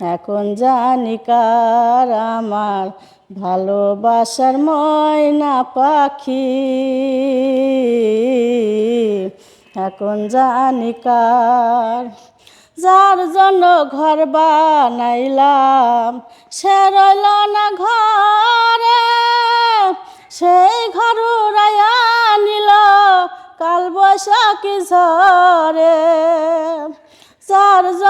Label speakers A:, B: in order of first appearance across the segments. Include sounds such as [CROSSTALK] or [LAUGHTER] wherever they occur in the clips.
A: এখন জানি কার আমার ভালোবাসার ময়না পাখি। এখন জানি কার, যার জন্য ঘর বানাইলাম, সে রইল না ঘরে, সেই ঘর উড়াইয়া নিল, কাল বৈশাখী ঝরে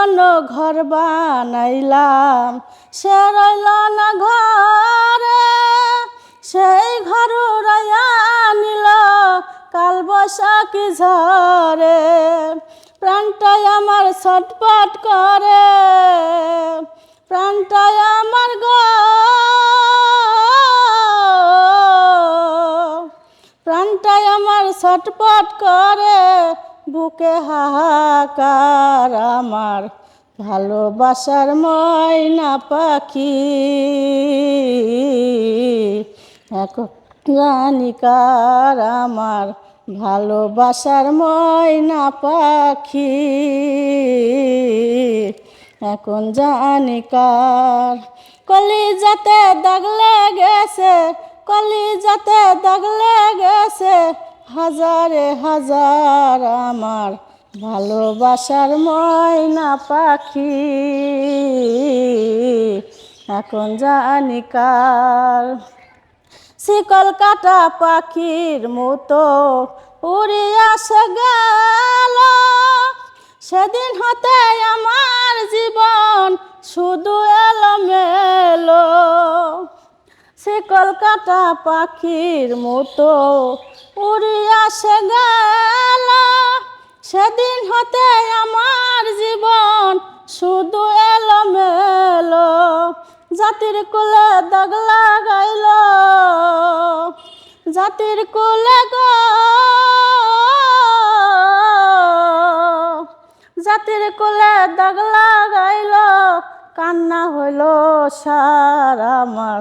A: জন্য ঘর বানাইলাম। সে রইল না ঘরে, সেই ঘর উড়াইয়া কাল বৈশাখী ঝরে প্রাণটাই আমার ছটপট করে, প্রাণটাই আমার গো। প্রাণটাই আমার ছটপট করে বুকে হাহাকার আমার ভালোবাসার ময়না পাখি। এখন রানিকার আমার ভালোবাসার ময়না পাখি। এখন জানি কার কলি যাতে দাগ লেগেছে কলি যাতে দাগ লেগেছে হাজারে হাজার আমার ভালোবাসার ময়না পাখি। এখন জানি কার। শিকল কাটা পাখির মতো উড়ে আসে গেল। সেদিন হতে আমার জীবন শুধু শিকল কাটা পাখির মতো। উড়িয়া আসে গেল, সেদিন হতে আমার জীবন শুধু এলোমেলো। জাতির কুলে দাগ লাগাইল, জাতির কুলে গো। জাতির কুলে দাগ লাগাইল, কান্না হইল সার আমার।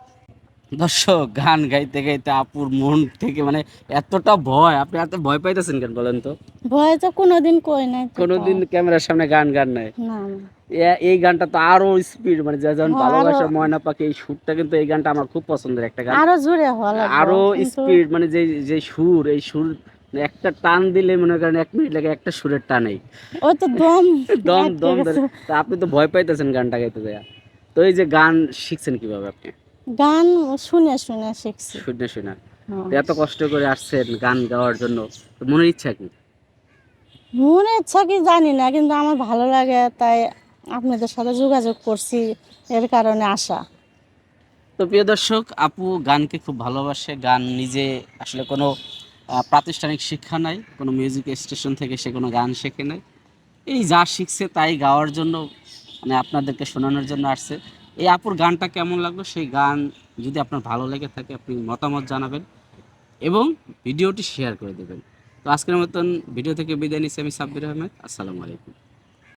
B: দর্শক গান গাইতে গাইতে আপুর মন থেকে মানে এতটা ভয় আপনি এত ভয় পাইতেছেন কেন বলেন তো?
A: ভয় তো কোনোদিন কই নাই
B: কোনোদিন ক্যামেরার সামনে গান গান নাই?
A: না।
B: এই গানটা তো আরও স্পিড মানে যখন ভালোবাসা ময়না পাখি এই সুরটা কিন্তু এই গানটা আমার খুব পছন্দের একটা গান।
A: আরও জোরে লাগবে আরও
B: স্পিড মানে যে যে সুর এই সুর একটা টান দিলে মনে করেন এক মিনিট লাগে একটা সুরের টানেই।
A: ওই তো দম [LAUGHS]
B: দম দম আপনি তো ভয় পাইতেছেন গানটা গাইতে যায় তো এই যে গান শিখছেন কীভাবে আপনি?
A: গান শুনে শুনে শিখছি।
B: শুনে শুনে।
A: হ্যাঁ।
B: এত কষ্ট করে আসছেন গান গাওয়ার জন্য মনের ইচ্ছা কি?
A: মনে ইচ্ছা কি জানি না কিন্তু আমার ভালো লাগে তাই আপনাদের সাথে যোগাযোগ করছি এর কারণে আসা
B: তো প্রিয় দর্শক আপু গানকে খুব ভালোবাসে গান নিজে আসলে কোনো প্রাতিষ্ঠানিক শিক্ষা নাই কোনো মিউজিক স্টেশন থেকে সে কোনো গান শেখে নাই। এই যা শিখছে তাই গাওয়ার জন্য মানে আপনাদেরকে শোনানোর জন্য আসছে। এই আপুর গানটা কেমন লাগল? সেই গান যদি আপনার ভালো লেগে থাকে, আপনি মতামত জানাবেন এবং ভিডিওটি শেয়ার করে দেবেন। তো আজকের মতন ভিডিও থেকে বিদায় নিচ্ছি আমি সাব্বির আহমেদ। আসসালামু আলাইকুম।